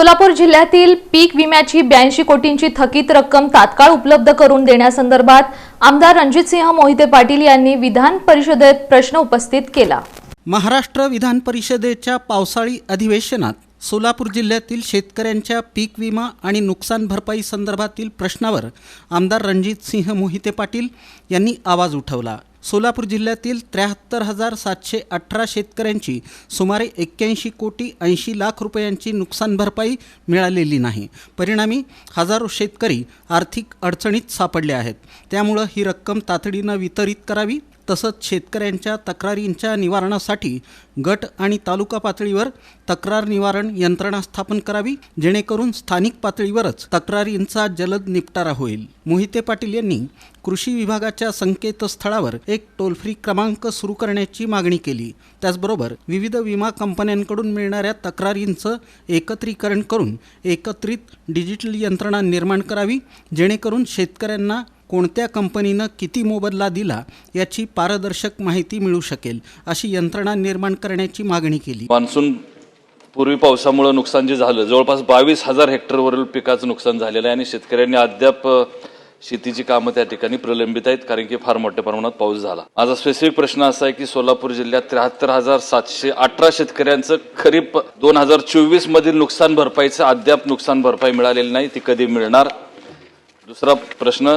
सोलापूर जिल्ह्यातील पीक विम्याची ब्याऐंशी कोटींची थकीत रक्कम तात्काळ उपलब्ध करून देण्यासंदर्भात आमदार रणजितसिंह मोहिते पाटील यांनी विधान परिषदेत प्रश्न उपस्थित केला. महाराष्ट्र विधान परिषदेच्या पावसाळी अधिवेशनात सोलापूर जिल्ह्यातील शेतकऱ्यांच्या पीक विमा आणि नुकसान भरपाई संदर्भातील प्रश्नावर आमदार रणजित सिंह मोहिते पाटील यांनी आवाज उठवला. सोलापूर जिल्ह्यातील त्र्याहत्तर हजार सातशे अठरा शेतकऱ्यांची सुमारे एक्क्याऐंशी कोटी ऐंशी लाख रुपयांची नुकसान भरपाई मिळालेली नाही. परिणामी हजारो शेतकरी आर्थिक अडचणीत सापडले आहेत. त्यामुळं ही रक्कम तातडीनं वितरित करावी तसंच शेतकऱ्यांच्या तक्रारींच्या निवारणासाठी गट आणि तालुका पातळीवर तक्रार निवारण यंत्रणा स्थापन करावी जेणेकरून स्थानिक पातळीवरच तक्रारींचा जलद निपटारा होईल. मोहिते पाटील यांनी कृषी विभागाच्या संकेतस्थळावर एक टोल फ्री क्रमांक सुरू करण्याची मागणी केली. त्याचबरोबर विविध विमा कंपन्यांकडून मिळणाऱ्या तक्रारींचं एकत्रीकरण करून एकत्रित डिजिटल यंत्रणा निर्माण करावी जेणेकरून शेतकऱ्यांना कोणत्या कंपनीनं किती मोबदला दिला याची पारदर्शक माहिती मिळू शकेल अशी यंत्रणा निर्माण करण्याची मागणी केली. मान्सून पूर्वी पावसामुळे नुकसान जे झालं जवळपास बावीस हजार हेक्टरवरील पिकाचं नुकसान झालेलं आहे आणि शेतकऱ्यांनी अद्याप शेतीची कामं त्या ठिकाणी प्रलंबित आहेत कारण की फार मोठ्या प्रमाणात पाऊस झाला. माझा स्पेसिफिक प्रश्न असा आहे की सोलापूर जिल्ह्यात त्र्याहत्तर हजार सातशे अठरा शेतकऱ्यांचं खरीप दोन हजार चोवीस मधील नुकसान भरपाईचं अद्याप नुकसान भरपाई मिळालेली नाही ती कधी मिळणार? दुसरा प्रश्न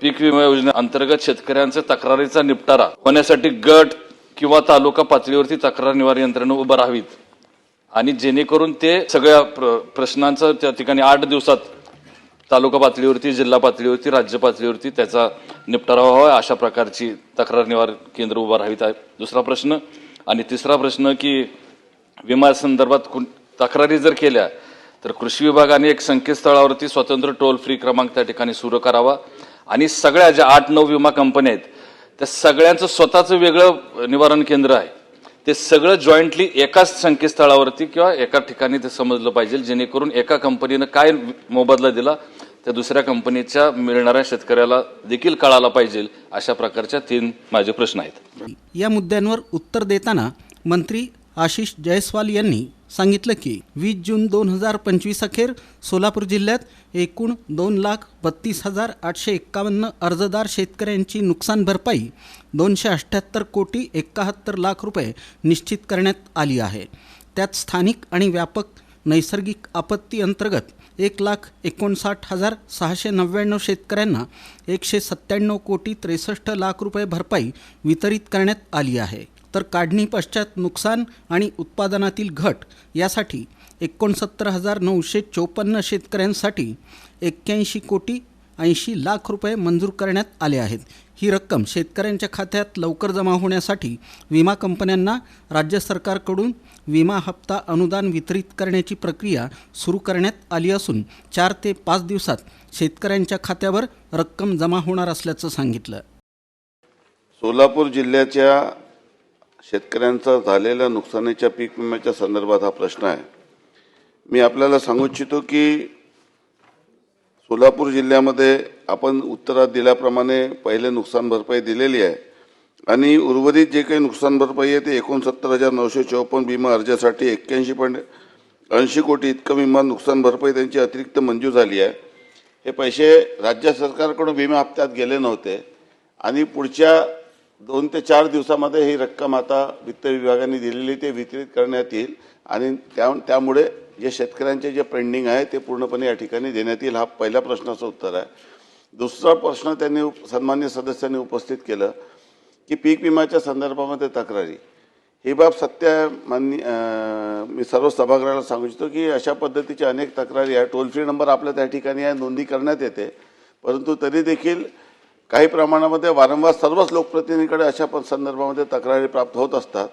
पीक विमा योजने अंतर्गत शेतकऱ्यांचा तक्रारीचा निपटारा होण्यासाठी गट किंवा तालुका पातळीवरती तक्रार निवारण यंत्रणा उभं राहावीत. आणि जेणेकरून ते सगळ्या प्र- प्रश्नांचं त्या ठिकाणी आठ दिवसात तालुका पातळीवरती जिल्हा पातळीवरती राज्य पातळीवरती त्याचा निपटारा व्हावा अशा प्रकारची तक्रार निवारण केंद्र उभं राहावीत आहे. दुसरा प्रश्न आणि तिसरा प्रश्न की विमा संदर्भात तक्रारी जर केल्या तर कृषी विभागाने एक संकेतस्थळावरती स्वतंत्र टोल फ्री क्रमांक त्या ठिकाणी सुरू करावा. आणि सगळ्या ज्या आठ नऊ विमा कंपन्या आहेत त्या सगळ्यांचं स्वतःचं वेगळं निवारण केंद्र आहे. ते सगळं जॉईंटली एकाच संकेतस्थळावरती किंवा एका ठिकाणी ते समजलं पाहिजे जेणेकरून एका कंपनीनं काय मोबदला दिला त्या दुसऱ्या कंपनीच्या मिळणाऱ्या शेतकऱ्याला देखील कळाला पाहिजे अशा प्रकारच्या तीन माझे प्रश्न आहेत. या मुद्द्यांवर उत्तर देताना मंत्री आशिष जयस्वाल यांनी सांगितलं की वीस जून दोन हजार पंचवीस अखेर सोलापूर जिल्ह्यात एकूण दोन लाख बत्तीस हजार आठशे एक्कावन्न अर्जदार शेतकऱ्यांची नुकसान भरपाई दोनशे अठ्ठ्याहत्तर कोटी एकाहत्तर लाख रुपये निश्चित करण्यात आली आहे. त्यात स्थानिक आणि व्यापक नैसर्गिक आपत्ती अंतर्गत एक लाख एकोणसाठ हजार सहाशे नव्याण्णव शेतकऱ्यांना एकशे सत्त्याण्णव कोटी त्रेसष्ट लाख रुपये भरपाई वितरित करण्यात आली आहे. तर काढणी पश्चात नुकसान आणि उत्पादनातील घट यासाठी एकोणसत्तर हजार नऊशे चोपन्न शेतकऱ्यांसाठी एक्क्याऐंशी कोटी ऐंशी लाख रुपये मंजूर करण्यात आले आहेत. ही रक्कम शेतकऱ्यांच्या खात्यात लवकर जमा होण्यासाठी विमा कंपन्यांना राज्य सरकारकडून विमा हप्ता अनुदान वितरित करण्याची प्रक्रिया सुरू करण्यात आली असून चार ते पाच दिवसात शेतकऱ्यांच्या खात्यावर रक्कम जमा होणार असल्याचं सांगितलं. सोलापूर जिल्ह्याच्या शेतकऱ्यांचा झालेल्या नुकसानीच्या पीक विम्याच्या संदर्भात हा प्रश्न आहे. मी आपल्याला सांगू इच्छितो की सोलापूर जिल्ह्यामध्ये आपण उत्तरात दिल्याप्रमाणे पहिले नुकसान भरपाई दिलेली आहे आणि उर्वरित जे काही नुकसान भरपाई आहे ते एकोणसत्तर हजार नऊशे चौपन्न विमा अर्जासाठी एक्क्याऐंशी पॉईंट ऐंशी कोटी इतकं विमा नुकसान भरपाई त्यांची अतिरिक्त मंजूर झाली आहे. हे पैसे राज्य सरकारकडून विमा हप्त्यात गेले नव्हते आणि पुढच्या दोन ते चार दिवसामध्ये ही रक्कम आता वित्त विभागाने दिलेली ते वितरित करण्यात येईल. आणि त्या त्यामुळे जे शेतकऱ्यांचे जे पेंडिंग आहे ते पूर्णपणे या ठिकाणी देण्यात येईल. हा पहिल्या प्रश्नाचं उत्तर आहे. दुसरा प्रश्न त्यांनी उप- सन्मान्य सदस्यांनी उपस्थित केलं की पीक विम्याच्या संदर्भामध्ये तक्रारी. ही बाब सत्य मान्य मी सर्व सभागृहाला सांगू इच्छितो की अशा पद्धतीच्या अनेक तक्रारी आहे. टोल फ्री नंबर आपल्या त्या ठिकाणी आहे नोंदी करण्यात येते. परंतु तरी देखील काही प्रमाणामध्ये वारंवार सर्वच लोकप्रतिनिधीकडे अशा पण संदर्भामध्ये तक्रारी प्राप्त होत असतात.